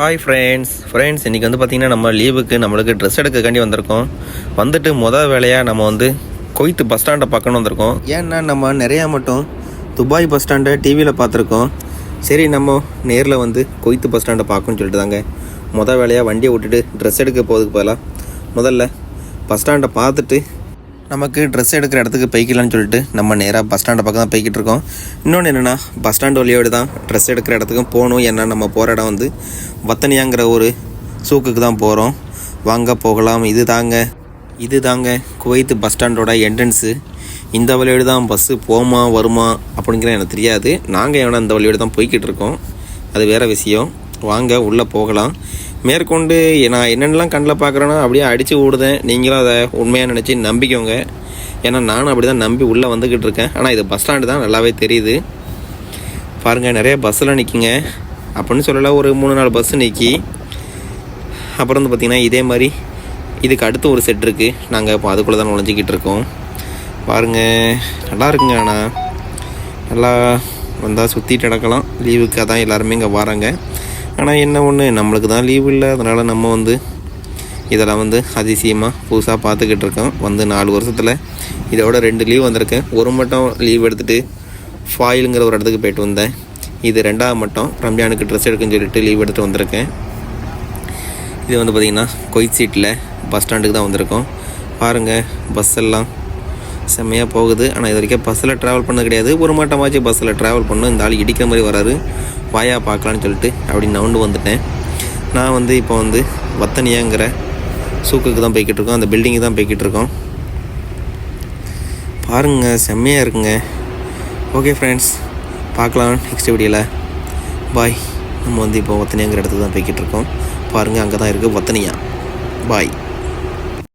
Hi friends friends இன்றைக்கி வந்து பார்த்திங்கன்னா நம்ம லீவுக்கு நம்மளுக்கு ட்ரெஸ் எடுக்கக்காண்டி வந்திருக்கோம். வந்துட்டு மொதல் வேலையாக நம்ம வந்து கொய்த்து பஸ் ஸ்டாண்டை பார்க்கணும் வந்திருக்கோம். ஏன்னா நம்ம நிறையா மட்டும் துபாய் பஸ் ஸ்டாண்டை டிவியில் பார்த்துருக்கோம். சரி நம்ம நேரில் வந்து கொய்த்து பஸ் ஸ்டாண்டை பார்க்கணும்னு சொல்லிட்டு தாங்க மொதல் வேலையாக வண்டியை விட்டுட்டு ட்ரெஸ் எடுக்க போகிறதுக்கு பதிலாக முதல்ல பஸ் ஸ்டாண்டை பார்த்துட்டு நமக்கு ட்ரெஸ் எடுக்கிற இடத்துக்கு போய்க்கலாம்னு சொல்லிட்டு நம்ம நேராக பஸ் ஸ்டாண்டை பக்கம் தான் போய்கிட்டு இருக்கோம் இன்னொன்று என்னென்னா பஸ் ஸ்டாண்டு வழியோடு தான் ட்ரெஸ் எடுக்கிற இடத்துக்கும் போகணும். ஏன்னா நம்ம போகிற இடம் வந்து வத்தனியாங்கிற ஒரு சூக்குக்கு தான் போகிறோம் வாங்க போகலாம். இது தாங்க இது தாங்க குவைத்து பஸ் ஸ்டாண்டோட என்ட்ரன்ஸு இந்த வழியோடு தான் பஸ்ஸு போமா வருமா அப்படிங்கிற எனக்கு தெரியாது. நாங்கள் ஏன்னா இந்த வழியோடு தான் போய்கிட்டு இருக்கோம் அது வேறு விஷயம். வாங்க உள்ளே போகலாம். மேற்கொண்டு நான் என்னென்னலாம் கண்ணில் பார்க்குறேன்னா அப்படியே அடித்து விடுதேன் நீங்களும் அதை உண்மையாக நினச்சி நம்பிக்கோங்க. ஏன்னா நானும் அப்படி தான் நம்பி உள்ளே வந்துக்கிட்டு இருக்கேன். ஆனால் இது பஸ் ஸ்டாண்டு தான் நல்லாவே தெரியுது. பாருங்கள் நிறைய பஸ்ஸில் நிற்கிங்க அப்படின்னு சொல்லலாம் ஒரு மூணு நாலு பஸ்ஸு நிற்கி அப்புறம் வந்து பார்த்திங்கன்னா இதே மாதிரி இதுக்கு அடுத்து ஒரு செட் இருக்குது நாங்கள் இப்போ அதுக்குள்ளே தான் நுழைஞ்சிக்கிட்டு இருக்கோம். பாருங்கள் நல்லா இருக்குங்க ஆனால் நல்லா வந்தால் சுற்றிட்டு நடக்கலாம். லீவுக்கு தான் எல்லாருமே இங்கே வராங்க. ஆனால் என்ன ஒன்று நம்மளுக்கு தான் லீவு இல்லை. அதனால் நம்ம வந்து இதெல்லாம் வந்து அதிசயமாக புதுசாக பார்த்துக்கிட்டு இருக்கோம். வந்து நாலு வருஷத்தில் இதோட ரெண்டு லீவ் வந்திருக்கேன் ஒரு மட்டும் லீவ் எடுத்துகிட்டு ஃபாயிலுங்கிற ஒரு இடத்துக்கு போயிட்டு வந்தேன். இது ரெண்டாவது மட்டும் ரம்ஜானுக்கு ட்ரெஸ் எடுக்குன்னு சொல்லிட்டு லீவ் எடுத்துகிட்டு வந்திருக்கேன். இது வந்து பார்த்திங்கன்னா கொய்த் சீட்டில் பஸ் ஸ்டாண்டுக்கு தான் வந்திருக்கோம். பாருங்கள் பஸ் எல்லாம் செம்மையாக போகுது. ஆனால் இது வரைக்கும் பஸ்ஸில் ட்ராவல் பண்ண கிடையாது. ஒரு மாட்டமாச்சு பஸ்ஸில் ட்ராவல் பண்ணோம். இந்த ஆள் இடிக்கிற மாதிரி வராரு. வாயா பார்க்கலான்னு சொல்லிட்டு அப்படி நவுண்டு வந்துட்டேன். நான் வந்து இப்போ வந்து வத்தனியாங்கிற சூக்குக்கு தான் போய்கிட்டு இருக்கோம். அந்த பில்டிங்கு தான் போய்கிட்டு இருக்கோம். பாருங்கள் செம்மையாக இருக்குங்க. ஓகே ஃப்ரெண்ட்ஸ் பார்க்கலாம் நெக்ஸ்ட் வீடியோவில் பாய் நம்ம வந்து இப்போ வத்தனியாங்கிற இடத்துக்கு தான் போய்கிட்டு இருக்கோம். பாருங்கள் அங்கே தான் இருக்குது வத்தனியா. பாய்